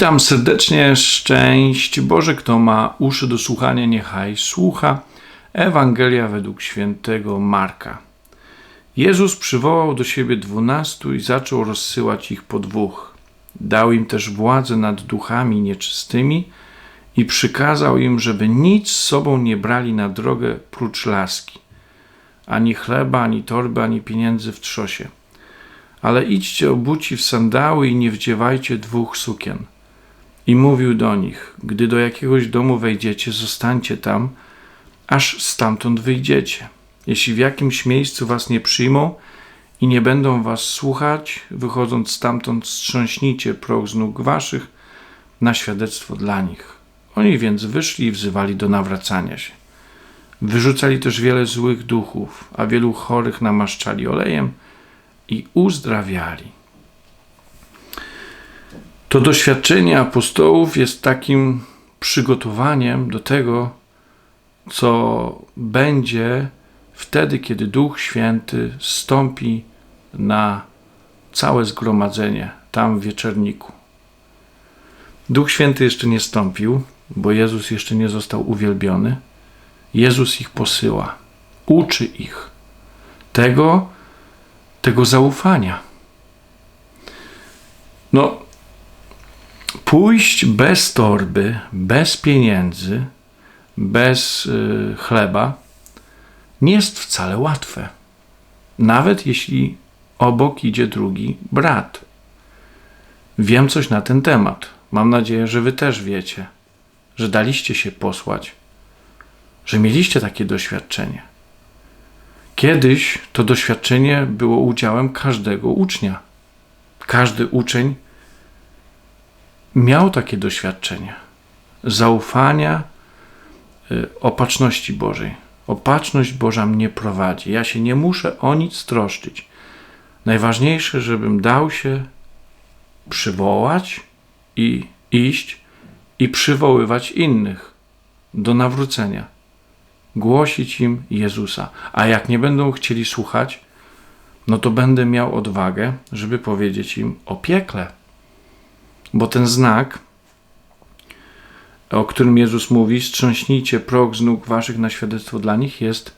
Witam serdecznie, szczęść Boże, kto ma uszy do słuchania, niechaj słucha. Ewangelia według świętego Marka. Jezus przywołał do siebie dwunastu i zaczął rozsyłać ich po dwóch. Dał im też władzę nad duchami nieczystymi i przykazał im, żeby nic z sobą nie brali na drogę prócz laski. Ani chleba, ani torby, ani pieniędzy w trzosie. Ale idźcie obuci w sandały i nie wdziewajcie dwóch sukien – i mówił do nich: Gdy do jakiegoś domu wejdziecie, zostańcie tam, aż stamtąd wyjdziecie. Jeśli w jakimś miejscu was nie przyjmą i nie będą was słuchać, wychodząc stamtąd, strząśnijcie proch z nóg waszych na świadectwo dla nich. Oni więc wyszli i wzywali do nawracania się. Wyrzucali też wiele złych duchów, a wielu chorych namaszczali olejem i uzdrawiali. To doświadczenie apostołów jest takim przygotowaniem do tego, co będzie wtedy, kiedy Duch Święty stąpi na całe zgromadzenie tam w wieczerniku. Duch Święty jeszcze nie stąpił, bo Jezus jeszcze nie został uwielbiony. Jezus ich posyła, uczy ich tego, tego zaufania. No, pójść bez torby, bez pieniędzy, bez y, chleba nie jest wcale łatwe. Nawet jeśli obok idzie drugi brat. Wiem coś na ten temat. Mam nadzieję, że Wy też wiecie, że daliście się posłać, że mieliście takie doświadczenie. Kiedyś to doświadczenie było udziałem każdego ucznia. Każdy uczeń miał takie doświadczenie zaufania, y, opatrzności Bożej. Opatrzność Boża mnie prowadzi. Ja się nie muszę o nic troszczyć. Najważniejsze, żebym dał się przywołać i iść i przywoływać innych do nawrócenia. Głosić im Jezusa. A jak nie będą chcieli słuchać, no to będę miał odwagę, żeby powiedzieć im o piekle bo ten znak, o którym Jezus mówi, strząśnijcie proch z nóg waszych na świadectwo dla nich, jest,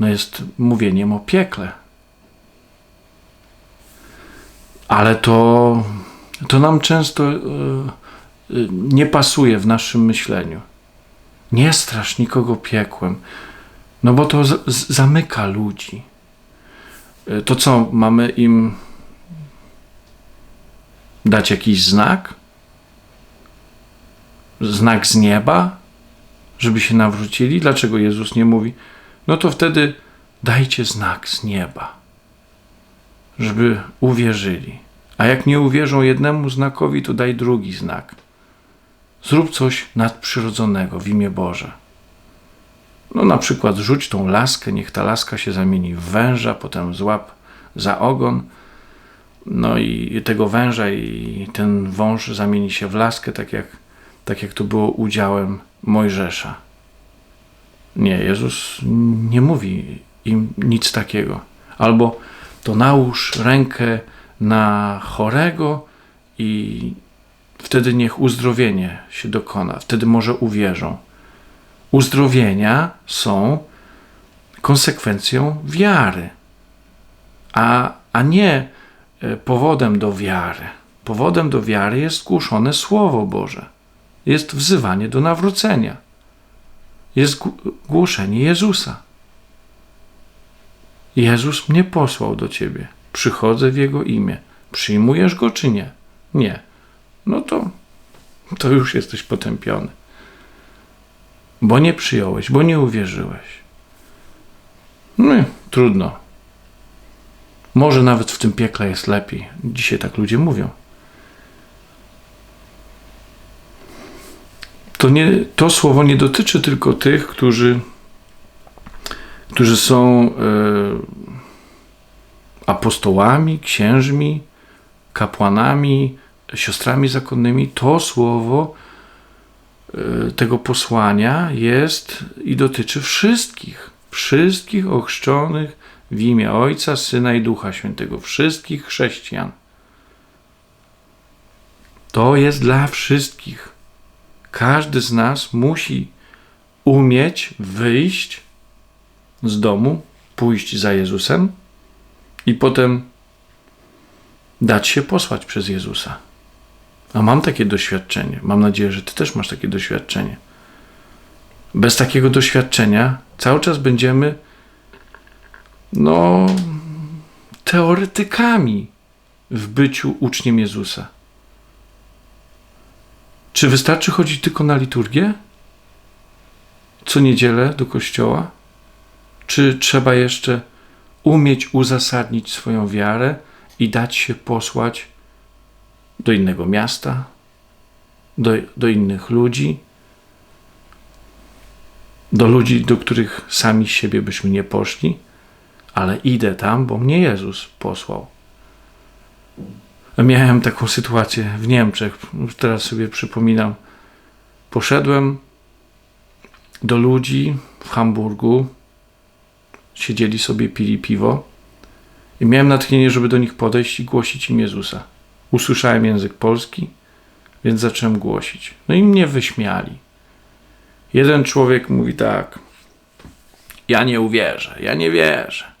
no jest mówieniem o piekle. Ale to, to nam często e, nie pasuje w naszym myśleniu. Nie strasz nikogo piekłem, no bo to z, zamyka ludzi. E, to co, mamy im dać jakiś znak? Znak z nieba, żeby się nawrócili? Dlaczego Jezus nie mówi? No to wtedy dajcie znak z nieba, żeby uwierzyli. A jak nie uwierzą jednemu znakowi, to daj drugi znak. Zrób coś nadprzyrodzonego w imię Boże. No na przykład rzuć tą laskę, niech ta laska się zamieni w węża, potem złap za ogon, no i tego węża i ten wąż zamieni się w laskę, tak jak, tak jak to było udziałem Mojżesza. Nie, Jezus nie mówi im nic takiego. Albo to nałóż rękę na chorego i wtedy niech uzdrowienie się dokona. Wtedy może uwierzą. Uzdrowienia są konsekwencją wiary, a, a nie powodem do wiary. Powodem do wiary jest głoszone Słowo Boże. Jest wzywanie do nawrócenia. Jest głoszenie Jezusa. Jezus mnie posłał do ciebie. Przychodzę w Jego imię. Przyjmujesz Go czy nie? Nie. No to, to już jesteś potępiony. Bo nie przyjąłeś, bo nie uwierzyłeś. No, trudno. Może nawet w tym piekle jest lepiej. Dzisiaj tak ludzie mówią. To, nie, to słowo nie dotyczy tylko tych, którzy, którzy są e, apostołami, księżmi, kapłanami, siostrami zakonnymi. To słowo e, tego posłania jest i dotyczy wszystkich, wszystkich ochrzczonych w imię Ojca, Syna i Ducha Świętego, wszystkich chrześcijan. To jest dla wszystkich. Każdy z nas musi umieć wyjść z domu, pójść za Jezusem i potem dać się posłać przez Jezusa. A mam takie doświadczenie. Mam nadzieję, że Ty też masz takie doświadczenie. Bez takiego doświadczenia cały czas będziemy, no, teoretykami w byciu uczniem Jezusa. Czy wystarczy chodzić tylko na liturgię? Co niedzielę do kościoła? Czy trzeba jeszcze umieć uzasadnić swoją wiarę i dać się posłać do innego miasta, do, do innych ludzi, do ludzi, do których sami siebie byśmy nie poszli, ale idę tam, bo mnie Jezus posłał. Miałem taką sytuację w Niemczech, teraz sobie przypominam. Poszedłem do ludzi w Hamburgu, siedzieli sobie, pili piwo i miałem natchnienie, żeby do nich podejść i głosić im Jezusa. Usłyszałem język polski, więc zacząłem głosić. No i mnie wyśmiali. Jeden człowiek mówi tak: Ja nie uwierzę, ja nie wierzę.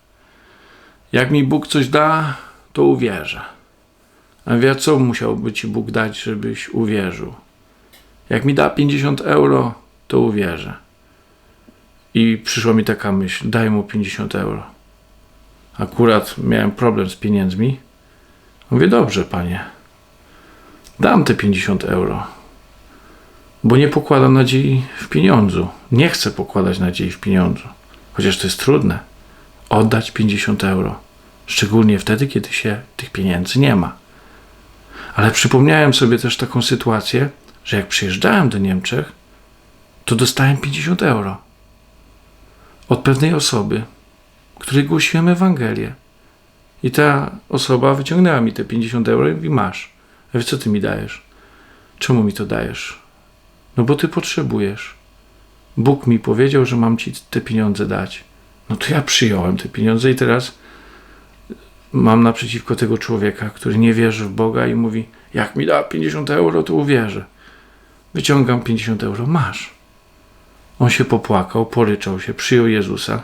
Jak mi Bóg coś da, to uwierzę. A wie, co musiałby ci Bóg dać, żebyś uwierzył? Jak mi da 50 euro, to uwierzę. I przyszła mi taka myśl: daj mu 50 euro. Akurat miałem problem z pieniędzmi Mówię, dobrze, panie. Dam te 50 euro. Bo nie pokładam nadziei w pieniądzu. Nie chcę pokładać nadziei w pieniądzu. Chociaż to jest trudne. Oddać 50 euro. Szczególnie wtedy, kiedy się tych pieniędzy nie ma. Ale przypomniałem sobie też taką sytuację, że jak przyjeżdżałem do Niemczech, to dostałem 50 euro od pewnej osoby, której głosiłem Ewangelię. I ta osoba wyciągnęła mi te 50 euro i mówi, masz. Ja co ty mi dajesz? Czemu mi to dajesz? No bo ty potrzebujesz. Bóg mi powiedział, że mam ci te pieniądze dać. No to ja przyjąłem te pieniądze i teraz mam naprzeciwko tego człowieka, który nie wierzy w Boga i mówi, jak mi da 50 euro, to uwierzę. Wyciągam 50 euro, masz. On się popłakał, poryczał się, przyjął Jezusa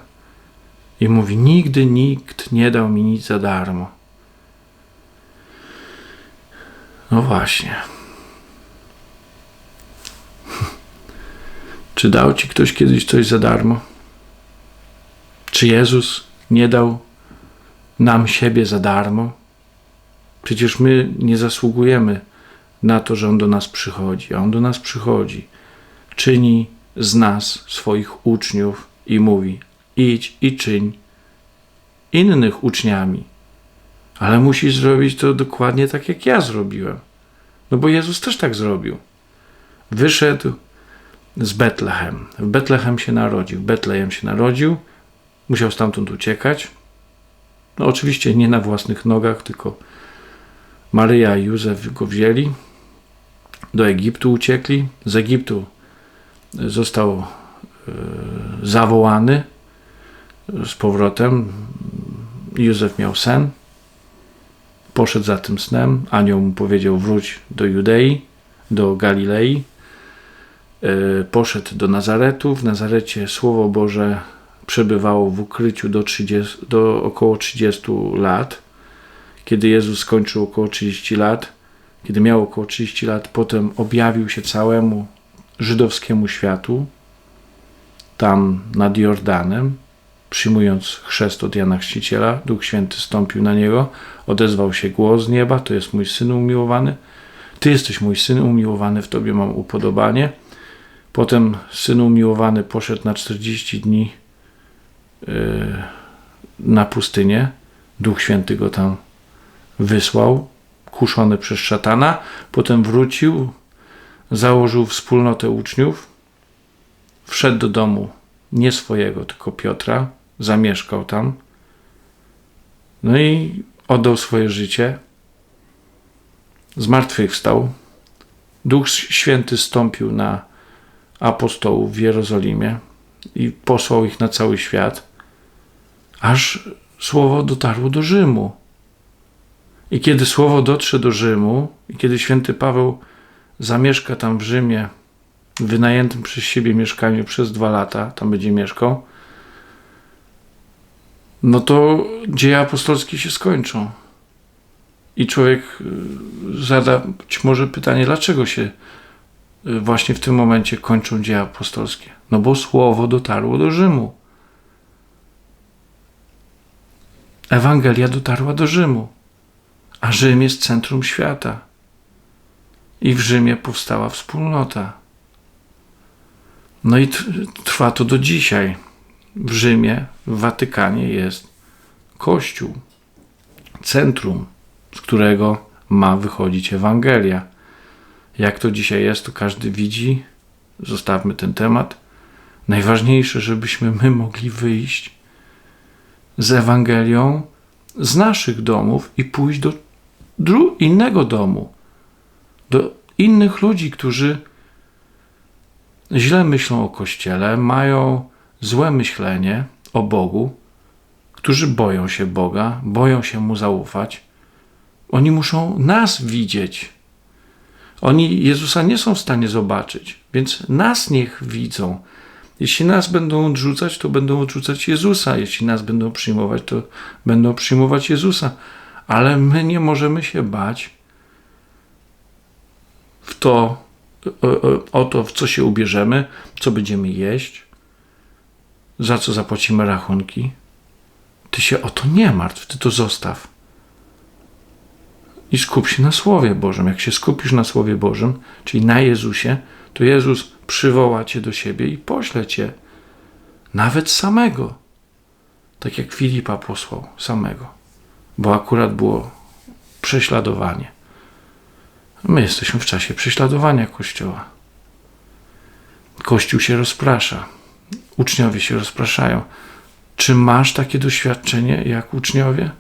i mówi: Nigdy nikt nie dał mi nic za darmo. No właśnie. Czy dał ci ktoś kiedyś coś za darmo? Czy Jezus nie dał nam siebie za darmo? Przecież my nie zasługujemy na to, że On do nas przychodzi, a On do nas przychodzi, czyni z nas swoich uczniów i mówi: idź i czyń innych uczniami. Ale musisz zrobić to dokładnie tak, jak ja zrobiłem. No bo Jezus też tak zrobił. Wyszedł z Betlehem. W Betlehem się narodził. Betlejem się narodził. Musiał stamtąd uciekać. No oczywiście nie na własnych nogach, tylko Maryja i Józef go wzięli. Do Egiptu uciekli. Z Egiptu został e, zawołany z powrotem. Józef miał sen. Poszedł za tym snem. Anioł mu powiedział: wróć do Judei, do Galilei. E, poszedł do Nazaretu. W Nazarecie Słowo Boże przebywało w ukryciu do, 30, do około 30 lat. Kiedy Jezus skończył około 30 lat, kiedy miał około 30 lat, potem objawił się całemu żydowskiemu światu, tam nad Jordanem przyjmując chrzest od Jana Chrzciciela, Duch Święty stąpił na niego, odezwał się głos z nieba, to jest mój Syn umiłowany, Ty jesteś mój Syn umiłowany, w Tobie mam upodobanie. Potem Syn umiłowany poszedł na 40 dni na pustynię, Duch Święty go tam wysłał, kuszony przez szatana, potem wrócił, założył wspólnotę uczniów, wszedł do domu nie swojego, tylko Piotra, zamieszkał tam. No i oddał swoje życie. Zmartwychwstał. Duch Święty stąpił na apostołów w Jerozolimie i posłał ich na cały świat, aż słowo dotarło do Rzymu. I kiedy słowo dotrze do Rzymu, i kiedy święty Paweł zamieszka tam w Rzymie, w wynajętym przez siebie mieszkaniu przez dwa lata, tam będzie mieszkał, no to dzieje apostolskie się skończą. I człowiek y, zada być może pytanie, dlaczego się y, właśnie w tym momencie kończą dzieje apostolskie? No bo słowo dotarło do Rzymu. Ewangelia dotarła do Rzymu, a Rzym jest centrum świata. I w Rzymie powstała wspólnota. No i trwa to do dzisiaj. W Rzymie, w Watykanie jest Kościół, centrum, z którego ma wychodzić Ewangelia. Jak to dzisiaj jest, to każdy widzi. Zostawmy ten temat. Najważniejsze, żebyśmy my mogli wyjść z Ewangelią z naszych domów i pójść do innego domu, do innych ludzi, którzy źle myślą o Kościele, mają złe myślenie o Bogu, którzy boją się Boga, boją się Mu zaufać. Oni muszą nas widzieć. Oni Jezusa nie są w stanie zobaczyć, więc nas niech widzą. Jeśli nas będą odrzucać, to będą odrzucać Jezusa. Jeśli nas będą przyjmować, to będą przyjmować Jezusa. Ale my nie możemy się bać w to, o, to, w co się ubierzemy, co będziemy jeść, za co zapłacimy rachunki. Ty się o to nie martw, ty to zostaw. I skup się na Słowie Bożym. Jak się skupisz na Słowie Bożym, czyli na Jezusie, to Jezus przywoła cię do siebie i pośle cię nawet samego. Tak jak Filipa posłał samego, bo akurat było prześladowanie. My jesteśmy w czasie prześladowania Kościoła. Kościół się rozprasza, uczniowie się rozpraszają. Czy masz takie doświadczenie jak uczniowie?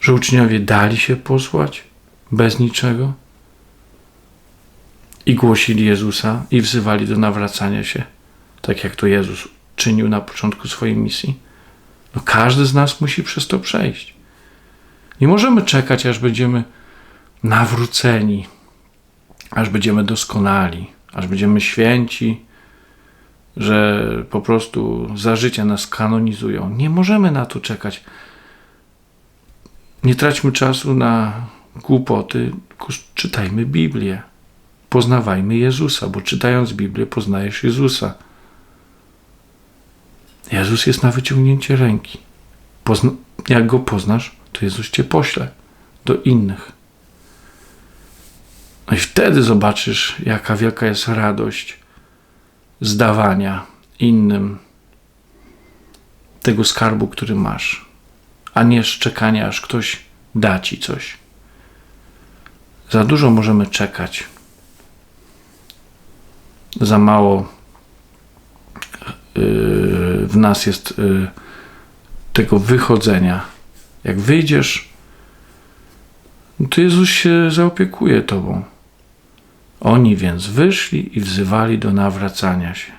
Że uczniowie dali się posłać bez niczego? I głosili Jezusa i wzywali do nawracania się, tak jak to Jezus czynił na początku swojej misji. No każdy z nas musi przez to przejść. Nie możemy czekać, aż będziemy nawróceni, aż będziemy doskonali, aż będziemy święci, że po prostu za życia nas kanonizują. Nie możemy na to czekać. Nie traćmy czasu na głupoty, czytajmy Biblię poznawajmy Jezusa, bo czytając Biblię poznajesz Jezusa. Jezus jest na wyciągnięcie ręki. Pozna jak go poznasz, to Jezus cię pośle do innych. No i wtedy zobaczysz, jaka wielka jest radość zdawania innym tego skarbu, który masz, a nie szczekania, aż ktoś da ci coś. Za dużo możemy czekać za mało y, w nas jest y, tego wychodzenia. Jak wyjdziesz, to Jezus się zaopiekuje Tobą. Oni więc wyszli i wzywali do nawracania się.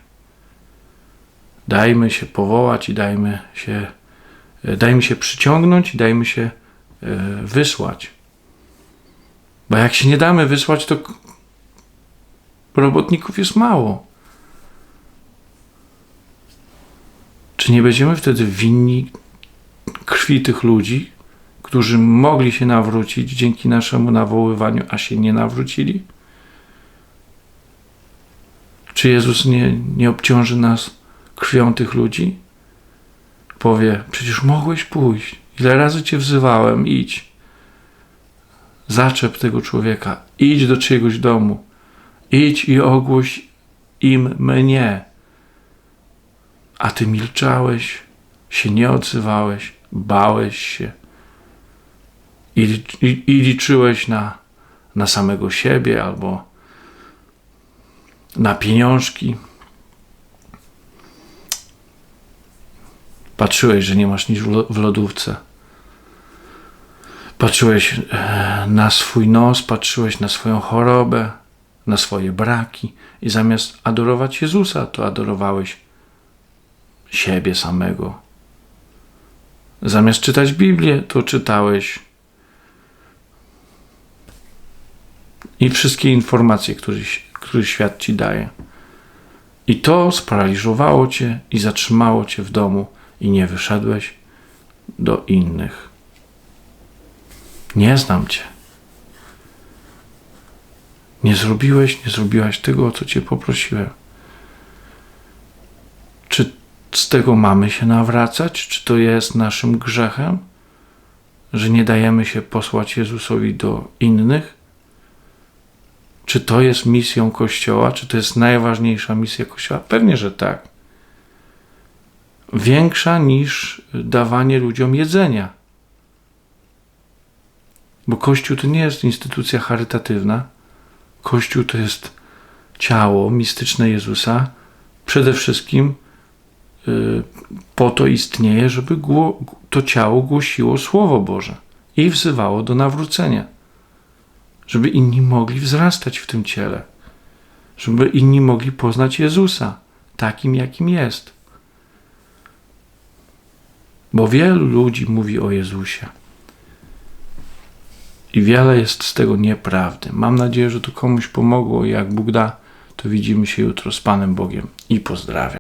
Dajmy się powołać i dajmy się, y, dajmy się przyciągnąć i dajmy się wysłać. Bo jak się nie damy wysłać, to robotników jest mało. Czy nie będziemy wtedy winni krwi tych ludzi, którzy mogli się nawrócić dzięki naszemu nawoływaniu, a się nie nawrócili? Czy Jezus nie, nie obciąży nas krwią tych ludzi? Powie: Przecież mogłeś pójść. Ile razy cię wzywałem, idź. Zaczep tego człowieka, idź do czyjegoś domu idź i ogłoś im mnie. A ty milczałeś, się nie odzywałeś, bałeś się i, i, i liczyłeś na, na samego siebie albo na pieniążki. Patrzyłeś, że nie masz nic w lodówce. Patrzyłeś e, na swój nos, patrzyłeś na swoją chorobę, na swoje braki i zamiast adorować Jezusa, to adorowałeś siebie samego. Zamiast czytać Biblię, to czytałeś i wszystkie informacje, które, które świat ci daje. I to sparaliżowało cię i zatrzymało cię w domu i nie wyszedłeś do innych. Nie znam cię. Nie zrobiłeś, nie zrobiłaś tego, o co cię poprosiłem. Czy z tego mamy się nawracać? Czy to jest naszym grzechem, że nie dajemy się posłać Jezusowi do innych? Czy to jest misją Kościoła? Czy to jest najważniejsza misja Kościoła? Pewnie, że tak. Większa niż dawanie ludziom jedzenia. Bo Kościół to nie jest instytucja charytatywna. Kościół to jest ciało mistyczne Jezusa. Przede wszystkim y, po to istnieje, żeby to ciało głosiło Słowo Boże i wzywało do nawrócenia żeby inni mogli wzrastać w tym ciele, żeby inni mogli poznać Jezusa takim, jakim jest. Bo wielu ludzi mówi o Jezusie. I wiele jest z tego nieprawdy. Mam nadzieję, że to komuś pomogło. Jak Bóg da, to widzimy się jutro z Panem Bogiem i pozdrawiam.